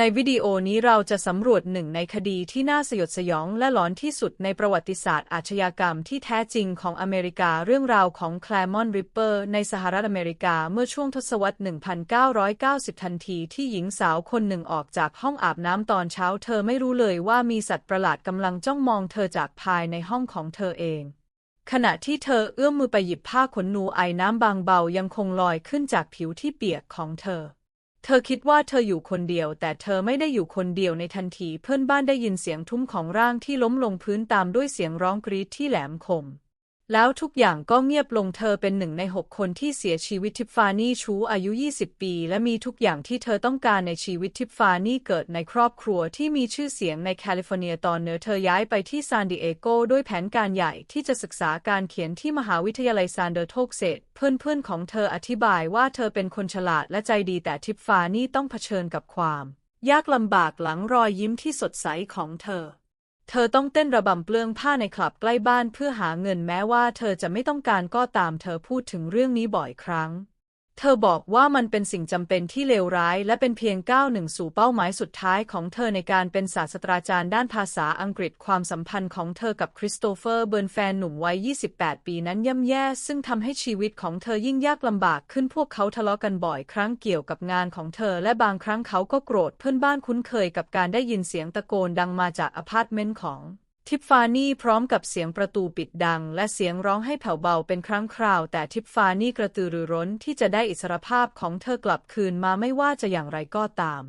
ในวิดีโอนี้เราจะสำรวจหนึ่งในคดีที่น่าสยดสยองและหลอนที่สุดในประวัติศาสตร์อาชญากรรมที่แท้จริงของอเมริกาเรื่องราวของแคลมอนริปเปอร์ในสหรัฐอเมริกาเมื่อช่วงทศวรรษ 1990 ทันทีที่หญิงสาวคนหนึ่งออกจากห้องอาบน้ำตอนเช้าเธอไม่รู้เลยว่ามีสัตว์ประหลาดกำลังจ้องมองเธอจากภายในห้องของเธอเองขณะที่เธอเอื้อมมือไปหยิบผ้าขนหนูไอน้ำบางเบายังคงลอยขึ้นจากผิวที่เปียกของเธอ เธอคิดว่าเธออยู่คนเดียว แต่เธอไม่ได้อยู่คนเดียวในทันทีเพื่อนบ้านได้ยินเสียงทุ้มของร่างที่ล้มลงพื้นตามด้วยเสียงร้องกรีดที่แหลมคม แล้วทุกอย่างก็เงียบลงเธอเป็นหนึ่งในหกคนที่เสียชีวิตทิฟฟานี่ชูอายุ 20 ปี และมีทุกอย่างที่เธอต้องการในชีวิตทิฟฟานี่เกิดในครอบครัวที่มีชื่อเสียงในแคลิฟอร์เนียตอนเหนือเธอย้ายไปที่ซานดิเอโกด้วยแผนการใหญ่ที่จะศึกษาการเขียนที่มหาวิทยาลัยซานเดอร์โทกเซตเพื่อนๆของเธออธิบายว่าเธอเป็นคนฉลาดและใจดีแต่ทิฟฟานี่ต้องเผชิญกับความ ยากลำบากหลังรอยยิ้มที่สดใสของเธอ เธอต้องเต้นระบำเปลืองผ้าในคลับใกล้บ้านเพื่อหาเงินแม้ว่าเธอจะไม่ต้องการก็ตามเธอพูดถึงเรื่องนี้บ่อยครั้ง เธอบอกว่ามันเป็นสิ่งจำเป็นที่เลวร้ายและเป็นเพียงก้าวหนึ่งสู่เป้าหมายสุดท้ายของเธอในการเป็นศาสตราจารย์ด้านภาษาอังกฤษความสัมพันธ์ของเธอกับคริสโตเฟอร์เบิร์นแฟนหนุ่มวัย 28 ปีนั้นย่ำแย่ ซึ่งทำให้ชีวิตของเธอยิ่งยากลำบากขึ้นพวกเขาทะเลาะกันบ่อยครั้งเกี่ยวกับงานของเธอ และบางครั้งเขาก็โกรธเพื่อนบ้านคุ้นเคยกับการได้ยินเสียงตะโกนดังมาจากอพาร์ตเมนต์ของ ทิฟฟานี่พร้อมกับเสียงประตูปิดดัง และเสียงร้องให้แผ่วเบาเป็นครั้งคราว แต่ทิฟฟานี่กระตือรือร้นที่จะได้อิสรภาพของเธอกลับคืนมาไม่ว่าจะอย่างไรก็ตาม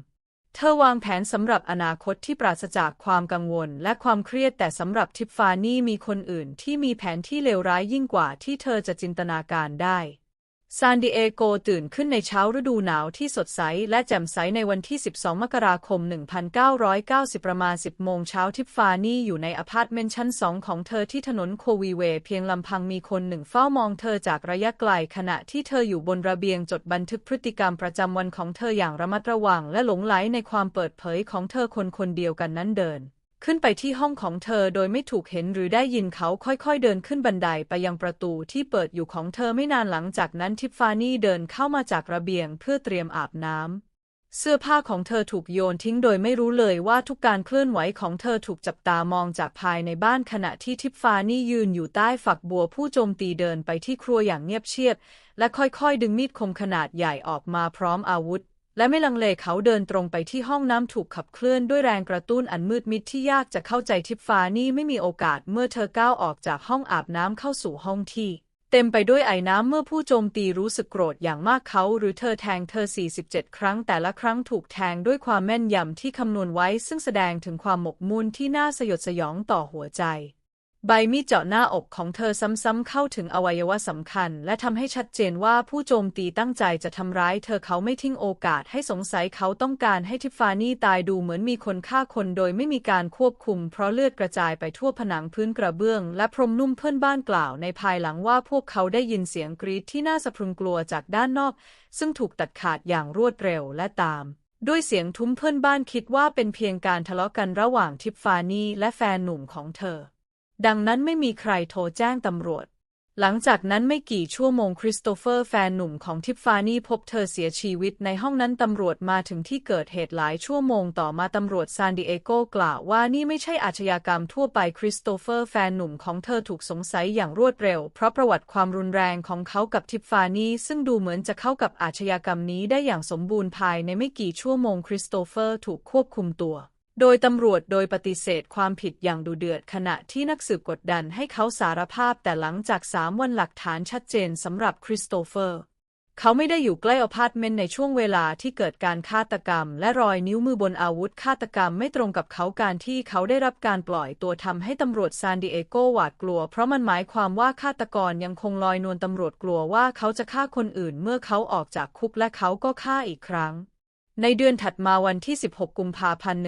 เธอวางแผนสำหรับอนาคตที่ปราศจากความกังวล และความเครียดแต่สำหรับทิฟฟานี่มีคนอื่นที่มีแผนที่เลวร้ายยิ่งกว่าที่เธอจะจินตนาการได้ ซานดิเอโกตื่นขึ้นในเช้าฤดูหนาวที่สดใสและแจ่มใสในวันที่ 12 มกราคม 1990 ประมาณ 10 โมงเช้าทิฟฟานี่อยู่ในอพาร์ตเมนต์ชั้นสองของเธอที่ถนนโควีเวย์เพียงลำพังมีคนหนึ่งเฝ้ามองเธอจากระยะไกลขณะที่เธออยู่บนระเบียงจดบันทึกพฤติกรรมประจำวันของเธออย่างระมัดระวังและหลงไหลในความเปิดเผยของเธอคนคนเดียวกันนั้นเดิน ขึ้นไปที่ห้องของเธอโดยไม่ถูกเห็นหรือได้ยินเขาค่อยๆ เดินขึ้นบันไดไปยังประตูที่เปิดอยู่ของเธอไม่นานหลังจากนั้นทิฟฟานี่เดินเข้ามาจากระเบียงเพื่อเตรียมอาบน้ำเสื้อผ้าของเธอถูกโยนทิ้งโดยไม่รู้เลยว่าทุกการเคลื่อนไหวของเธอถูกจับตามองจากภายในบ้านขณะที่ทิฟฟานี่ยืนอยู่ใต้ฝักบัวผู้โจมตีเดินไปที่ครัวอย่างเงียบเชียบ และค่อยๆ ดึงมีดคมขนาดใหญ่ออกมาพร้อมอาวุธ และไม่ลังเลเขาเดินตรงไปที่ห้องน้ำถูกขับเคลื่อนด้วยแรงกระตุ้นอันมืดมิดที่ยากจะเข้าใจทิฟฟานี่ไม่มีโอกาสเมื่อเธอก้าวออกจากห้องอาบน้ำเข้าสู่ห้องที่ เต็มไปด้วยไอ้น้ำเมื่อผู้โจมตีรู้สึกโกรธอย่างมากเขา หรือเธอแทงเธอ 47 ครั้งแต่ละครั้งถูกแทงด้วยความแม่นยำที่คำนวณไว้ซึ่งแสดงถึงความหมกมุ่นที่น่าสยดสยองต่อหัวใจ ใบมีดเจาะหน้าอกของเธอซ้ำๆเข้าถึงอวัยวะสำคัญ และทำให้ชัดเจนว่าผู้โจมตีตั้งใจจะทำร้ายเธอเขาไม่ทิ้งโอกาสให้สงสัยเขาต้องการให้ทิฟฟานี่ตายดูเหมือนมีคนฆ่าคนโดยไม่มีการควบคุม เพราะเลือดกระจายไปทั่วผนังพื้นกระเบื้อง และพรมนุ่มเพื่อนบ้านกล่าวในภายหลังว่าพวกเขาได้ยินเสียงกรีดที่น่าสะพรึงกลัวจากด้านนอก ซึ่งถูกตัดขาดอย่างรวดเร็วและตามด้วยเสียงทุ้มเพื่อนบ้านคิดว่าเป็นเพียงการทะเลาะกันระหว่างทิฟฟานี่และแฟนหนุ่มของเธอ ดังนั้นไม่มีใครโทรแจ้งตำรวจ หลังจากนั้นไม่กี่ชั่วโมงคริสโตเฟอร์แฟนหนุ่มของทิฟฟานี่พบเธอเสียชีวิตในห้องนั้นตำรวจมาถึงที่เกิดเหตุหลายชั่วโมงต่อมาตำรวจซานดิเอโกกล่าวว่านี่ไม่ใช่อาชญากรรมทั่วไปคริสโตเฟอร์แฟนหนุ่มของเธอถูกสงสัยอย่างรวดเร็ว เพราะประวัติความรุนแรงของเขากับทิฟฟานี่ซึ่งดูเหมือนจะเข้ากับอาชญากรรมนี้ได้อย่างสมบูรณ์ภายในไม่กี่ชั่วโมงคริสโตเฟอร์ถูกควบคุมตัว โดยตำรวจโดยปฏิเสธความผิดอย่างดุเดือดขณะที่นักสืบกดดันให้เขาสารภาพแต่หลังจากสามวันหลักฐานชัดเจนสำหรับคริสโตเฟอร์ เขาไม่ได้อยู่ใกล้อพาร์ตเมนต์ในช่วงเวลาที่เกิดการฆาตกรรม และรอยนิ้วมือบนอาวุธฆาตกรรมไม่ตรงกับเขาการที่เขาได้รับการปล่อยตัวทำให้ตำรวจซานดิเอโกหวาดกลัว เพราะมันหมายความว่าฆาตกรยังคงลอยนวลตำรวจกลัวว่าเขาจะฆ่าคนอื่นเมื่อเขาออกจากคุกและเขาก็ฆ่าอีกครั้ง ในเดือนถัดมาวันที่ 16 กุมภาพันธ์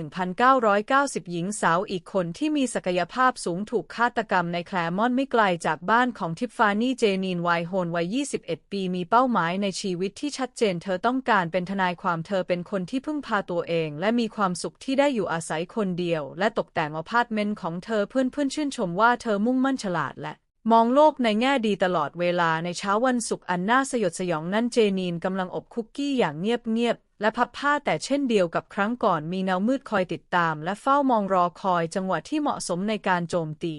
1990 หญิงสาวอีกคนที่มีศักยภาพสูงถูกฆาตกรรมในแคลมอนไม่ไกลจากบ้านของทิฟฟานี่ เจนีนไวโฮนวัย 21 ปีมีเป้าหมายในชีวิตที่ชัดเจนเธอต้องการเป็นทนายความเธอเป็นคนที่พึ่งพาตัวเอง และมีความสุขที่ได้อยู่อาศัยคนเดียว และตกแต่งอพาร์ตเมนต์ของเธอเพื่อนๆชื่นชมว่าเธอมุ่งมั่นฉลาดและมองโลกในแง่ดีตลอดเวลาในเช้าวันศุกร์อันน่าสยดสยองนั้นเจนีนกำลังอบคุกกี้อย่างเงียบๆ และพับผ้าแต่เช่นเดียวกับครั้งก่อนมีเงามืดคอยติดตาม และเฝ้ามองรอคอยจังหวะที่เหมาะสมในการโจมตี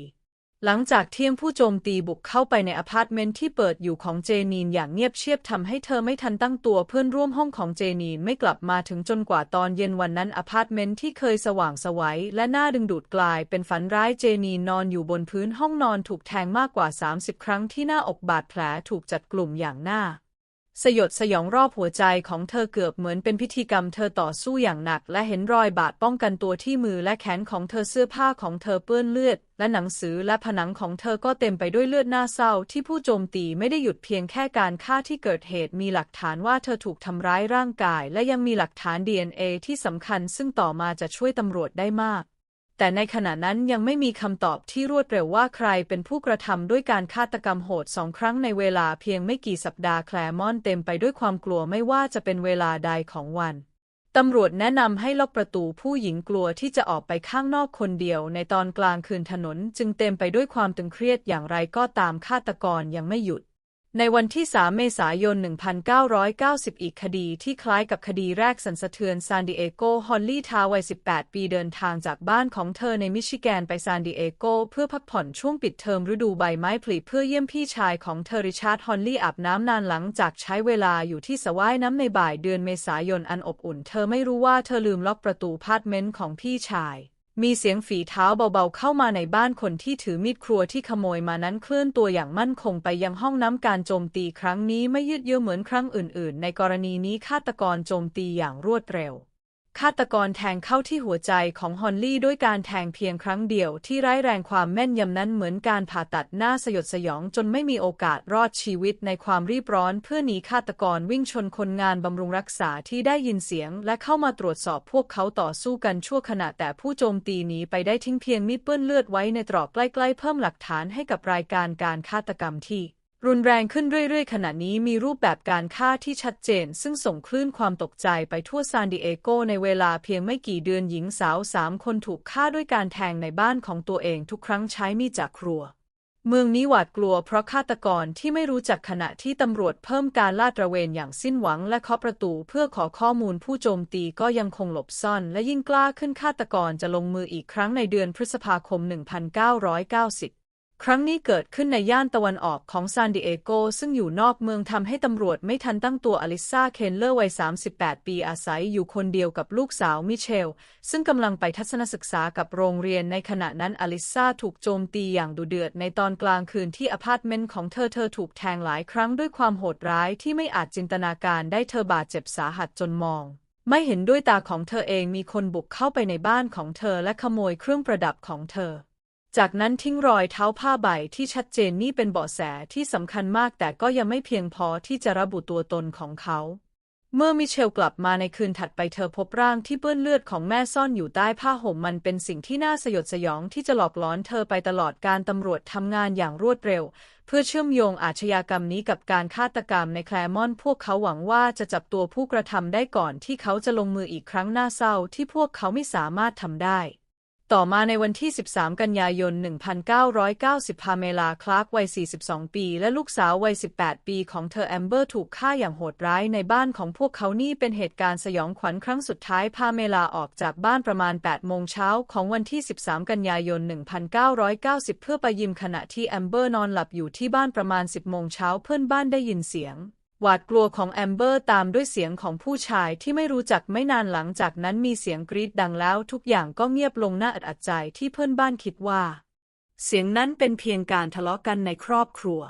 หลังจากเที่ยงผู้โจมตีบุกเข้าไปในอพาร์ตเมนต์ที่เปิดอยู่ของเจนีนอย่างเงียบเชียบทำให้เธอไม่ทันตั้งตัวเพื่อนร่วมห้องของเจนีนไม่กลับมาถึงจนกว่าตอนเย็นวันนั้นอพาร์ตเมนต์ที่เคยสว่างไสวัยและน่าดึงดูดกลายเป็นฝันร้ายเจนีนนอนอยู่บนพื้นห้องนอนถูกแทงมากกว่า 30 ครั้งที่หน้าอกบาดแผลถูกจัดกลุ่มอย่างหน้า สยดสยองรอบหัวใจของเธอเกือบเหมือนเป็นพิธีกรรมเธอต่อสู้อย่างหนัก และเห็นรอยบาดป้องกันตัวที่มือและแขนของเธอเสื้อผ้าของเธอเปื้อนเลือด และหนังสือและผนังของเธอก็เต็มไปด้วยเลือดน่าเศร้า ที่ผู้โจมตีไม่ได้หยุดเพียงแค่การฆ่าที่เกิดเหตุมีหลักฐานว่าเธอถูกทำร้ายร่างกาย และยังมีหลักฐาน DNA ที่สำคัญ ซึ่งต่อมาจะช่วยตำรวจได้มาก แต่ในขณะนั้นยังไม่มีคำตอบที่รวดเร็วว่าใครเป็นผู้กระทำด้วยการฆาตกรรมโหดสองครั้งในเวลาเพียงไม่กี่สัปดาห์แคลมอนเต็มไปด้วยความกลัวไม่ว่าจะเป็นเวลาใดของวันตำรวจแนะนำให้ล็อกประตูผู้หญิงกลัวที่จะออกไปข้างนอกคนเดียว ในตอนกลางคืนถนนจึงเต็มไปด้วยความตึงเครียดอย่างไรก็ตามฆาตกรยังไม่หยุด ในวันที่ 3 เมษายน 1990 อีกคดีที่คล้ายกับคดีแรกสันสะเทือนซานดิเอโก ฮอลลี่ทาวัย 18 ปีเดินทางจากบ้านของเธอในมิชิแกนไปซานดิเอโก เพื่อพักผ่อนช่วงปิดเทอมฤดูใบไม้ผลิเพื่อเยี่ยมพี่ชายของเธอริชาร์ด ฮอลลี่อาบน้ำนานหลังจากใช้เวลาอยู่ที่สระว่ายน้ำในบ่ายเดือนเมษายนอันอบอุ่น เธอไม่รู้ว่าเธอลืมล็อกประตูพาร์ทเมนต์ของพี่ชาย มีเสียงฝีเท้าเบาๆเข้ามาในบ้านคนที่ถือมีดครัวที่ขโมยมานั้นเคลื่อนตัวอย่างมั่นคงไปยังห้องน้ำการโจมตีครั้งนี้ไม่ยืดเยื้อเหมือนครั้งอื่นๆ ในกรณีนี้ฆาตกรโจมตีอย่างรวดเร็ว ฆาตกรแทงเข้าที่หัวใจของฮอนลี่ด้วยการแทงเพียงครั้งเดียวที่ร้ายแรงความแม่นยำนั้นเหมือนการผ่าตัดหน้าสยดสยองจนไม่มีโอกาสรอดชีวิตในความรีบร้อนเพื่อหนีฆาตกรวิ่งชนคนงานบำรุงรักษาที่ได้ยินเสียงและเข้ามาตรวจสอบพวกเขาต่อสู้กันชั่วขณะแต่ผู้โจมตีหนีไปได้ทิ้งเพียงมีดเปื้อนเลือดไว้ในตรอกใกล้ๆเพิ่มหลักฐานให้กับรายการการฆาตกรรมที่ รุนแรงขึ้นเรื่อยๆ ขณะนี้มีรูปแบบการฆ่าที่ชัดเจน ซึ่งส่งคลื่นความตกใจไปทั่วซานดิเอโกในเวลาเพียงไม่กี่เดือนหญิงสาวสามคนถูกฆ่าด้วยการแทงในบ้านของตัวเองทุกครั้งใช้มีดจากครัว เมืองนี้หวาดกลัวเพราะฆาตกรที่ไม่รู้จักขณะที่ตำรวจเพิ่มการลาดตระเวนอย่างสิ้นหวังและเคาะประตูเพื่อขอข้อมูลผู้โจมตีก็ยังคงหลบซ่อน และยิ่งกล้าขึ้นฆาตกรจะลงมืออีกครั้งในเดือนพฤษภาคม 1990 ครั้งนี้เกิดขึ้นในย่านตะวันออกของซานดิเอโกซึ่งอยู่นอกเมืองทำให้ตำรวจไม่ทันตั้งตัวอลิซาเคนเลอร์วัย 38 ปีอาศัยอยู่คนเดียวกับลูกสาวมิเชล ซึ่งกำลังไปทัศนศึกษากับโรงเรียนในขณะนั้นอลิซาถูกโจมตีอย่างดุเดือดในตอนกลางคืนที่อพาร์ตเมนต์ของเธอเธอถูกแทงหลายครั้งด้วยความโหดร้ายที่ไม่อาจจินตนาการได้เธอบาดเจ็บสาหัสจนมองไม่เห็นด้วยตาของเธอเองมีคนบุกเข้าไปในบ้านของเธอและขโมยเครื่องประดับของเธอ จากนั้นทิ้งรอยเท้าผ้าใบที่ชัดเจนนี่เป็นเบาะแสที่สำคัญมากแต่ก็ยังไม่เพียงพอที่จะระบุตัวตนของเขา เมื่อมิเชลกลับมาในคืนถัดไปเธอพบร่างที่เปื้อนเลือดของแม่ซ่อนอยู่ใต้ผ้าห่มมันเป็นสิ่งที่น่าสยดสยองที่จะหลอกหลอนเธอไปตลอดการตำรวจทำงานอย่างรวดเร็ว เพื่อเชื่อมโยงอาชญากรรมนี้กับการฆาตกรรมในแคลมอนพวกเขาหวังว่าจะจับตัวผู้กระทำได้ก่อนที่เขาจะลงมืออีกครั้งน่าเศร้าที่พวกเขาไม่สามารถทำได้ ต่อมาในวันที่ 13 กันยายน 1990 พาเมลา คลาร์ก วัย 42 ปี และลูกสาว วัย 18 ปี ของเธอแอมเบอร์ถูกฆ่าอย่างโหดร้ายในบ้านของพวกเขานี่เป็นเหตุการณ์สยองขวัญครั้งสุดท้าย พาเมลาออกจากบ้านประมาณ 8 โมงเช้าของวันที่ 13 กันยายน 1990 เพื่อไปยิมขณะที่แอมเบอร์นอนหลับอยู่ที่บ้านประมาณ 10 โมงเช้าเพื่อนบ้านได้ยินเสียง หวาดกลัวของแอมเบอร์ตามด้วยเสียงของผู้ชายที่ไม่รู้จักไม่นานหลังจากนั้นมีเสียงกรีดดังแล้วทุกอย่างก็เงียบลงน่าอัดอัดใจที่เพื่อนบ้านคิดว่า เสียงนั้นเป็นเพียงการทะเลาะกันในครอบครัว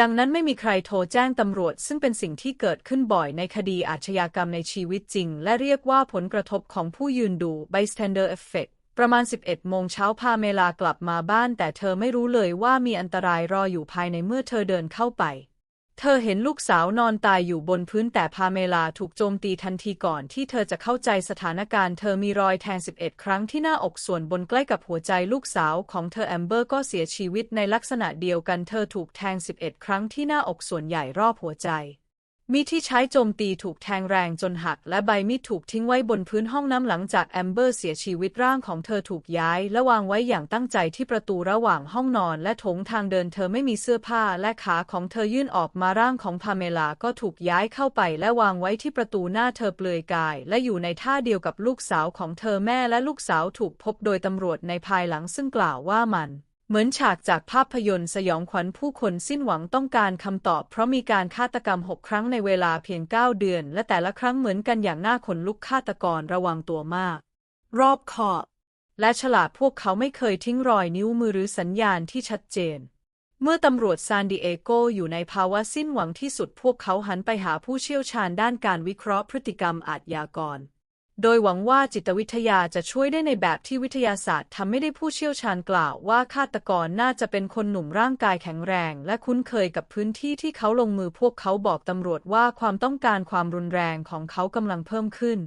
ดังนั้นไม่มีใครโทรแจ้งตำรวจ ซึ่งเป็นสิ่งที่เกิดขึ้นบ่อยในคดีอาชญากรรมในชีวิตจริง และเรียกว่าผลกระทบของผู้ยืนดู bystander effect ประมาณ 11 โมงเช้าพาเมลากลับมาบ้าน แต่เธอไม่รู้เลยว่ามีอันตรายรออยู่ภายในเมื่อเธอเดินเข้าไป เธอเห็นลูกสาวนอนตายอยู่บนพื้นแต่พาเมลาถูกโจมตีทันทีก่อนที่เธอจะเข้าใจสถานการณ์เธอมีรอยแทง 11 ครั้งที่หน้าอกส่วนบนใกล้กับหัวใจลูกสาวของเธอแอมเบอร์ก็เสียชีวิตในลักษณะเดียวกันเธอถูกแทง 11 ครั้งที่หน้าอกส่วนใหญ่รอบหัวใจ มีดที่ใช้โจมตีถูกแทงแรงจนหัก และใบมีดถูกทิ้งไว้บนพื้นห้องน้ำหลังจากแอมเบอร์เสียชีวิตร่างของเธอถูกย้าย และวางไว้อย่างตั้งใจที่ประตูระหว่างห้องนอนและโถงทางเดินเธอไม่มีเสื้อผ้าและขาของเธอยื่นออกมาร่างของพาเมลาก็ถูกย้ายเข้าไป และวางไว้ที่ประตูหน้าเธอเปลือยกาย และอยู่ในท่าเดียวกับลูกสาวของเธอแม่และลูกสาวถูกพบโดยตำรวจในภายหลังซึ่งกล่าวว่ามัน เหมือนฉากจากภาพยนตร์สยองขวัญผู้คนสิ้นหวังต้องการคำตอบเพราะมีการฆาตกรรมหกครั้งในเวลาเพียง 9 เดือน และแต่ละครั้งเหมือนกันอย่างน่าขนลุกฆาตกรระวังตัวมาก รอบคอบ และฉลาดพวกเขาไม่เคยทิ้งรอยนิ้วมือหรือสัญญาณที่ชัดเจน เมื่อตำรวจซานดิเอโกอยู่ในภาวะสิ้นหวังที่สุดพวกเขาหันไปหาผู้เชี่ยวชาญด้านการวิเคราะห์พฤติกรรมอาชญากร โดยหวังว่าจิตวิทยาจะช่วยได้ในแบบที่วิทยาศาสตร์ทำไม่ได้ผู้เชี่ยวชาญกล่าวว่าฆาตกรน่าจะเป็นคนหนุ่มร่างกายแข็งแรง และคุ้นเคยกับพื้นที่ที่เขาลงมือพวกเขาบอกตำรวจว่าความต้องการความรุนแรงของเขากำลังเพิ่มขึ้น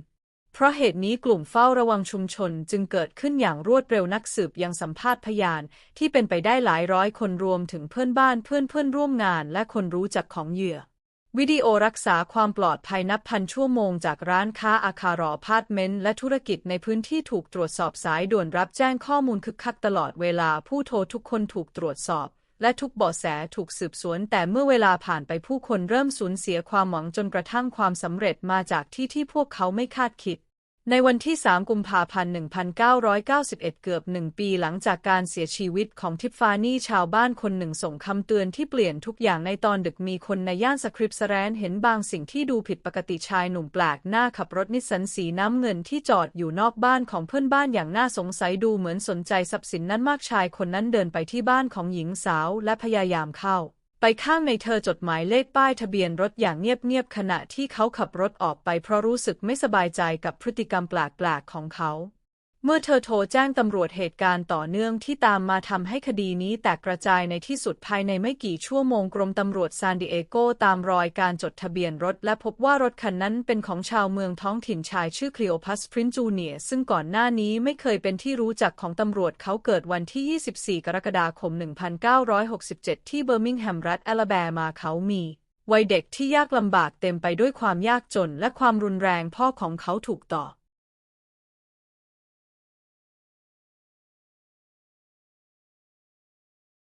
เพราะเหตุนี้กลุ่มเฝ้าระวังชุมชนจึงเกิดขึ้นอย่างรวดเร็วนักสืบยังสัมภาษณ์พยาน ที่เป็นไปได้หลายร้อยคนรวมถึงเพื่อนบ้านเพื่อนเพื่อนร่วมงาน และคนรู้จักของเหยื่อ วิดีโอรักษาความปลอดภัยนับพันชั่วโมงจากร้านค้าอาคารอพาร์ตเมนต์และธุรกิจในพื้นที่ถูกตรวจสอบสายด่วนรับแจ้งข้อมูลคึกคักตลอดเวลาผู้โทรทุกคนถูกตรวจสอบ และทุกเบาะแสถูกสืบสวน แต่เมื่อเวลาผ่านไปผู้คนเริ่มสูญเสียความหวังจนกระทั่งความสำเร็จมาจากที่ที่พวกเขาไม่คาดคิด ในวันที่ 3 กุมภาพันธ์ 1991 เกือบหนึ่งปีหลังจากการเสียชีวิตของทิฟฟานี่ชาวบ้านคนหนึ่งส่งคำเตือนที่เปลี่ยนทุกอย่างในตอนดึกมีคนในย่านสคริปส์แรนเห็นบางสิ่งที่ดูผิดปกติชายหนุ่มแปลกหน้าขับรถนิสสันสีน้ำเงินที่จอดอยู่นอกบ้านของเพื่อนบ้านอย่างน่าสงสัยดูเหมือนสนใจทรัพย์สินนั้นมากชายคนนั้นเดินไปที่บ้านของหญิงสาวและพยายามเข้า ไปข้างในเธอจดหมายเลขป้ายทะเบียนรถอย่างเงียบๆขณะที่เขาขับรถออกไปเพราะรู้สึกไม่สบายใจกับพฤติกรรมแปลกๆของเขา เมื่อเธอโทรแจ้งตำรวจเหตุการณ์ต่อเนื่องที่ตามมาทำให้คดีนี้แตกกระจายในที่สุดภายในไม่กี่ชั่วโมงกรมตำรวจซานดิเอโกตามรอยการจดทะเบียนรถ และพบว่ารถคันนั้นเป็นของชาวเมืองท้องถิ่นชายชื่อคลีโอพัสพรินจูเนียซึ่งก่อนหน้านี้ไม่เคยเป็นที่รู้จักของตำรวจเขาเกิดวันที่ 24 กรกฎาคม 1967 ที่เบอร์มิงแฮมรัฐแอลาแบมาเขามีวัยเด็กที่ยากลำบากเต็มไปด้วยความยากจนและความรุนแรงพ่อของเขาถูกต่อ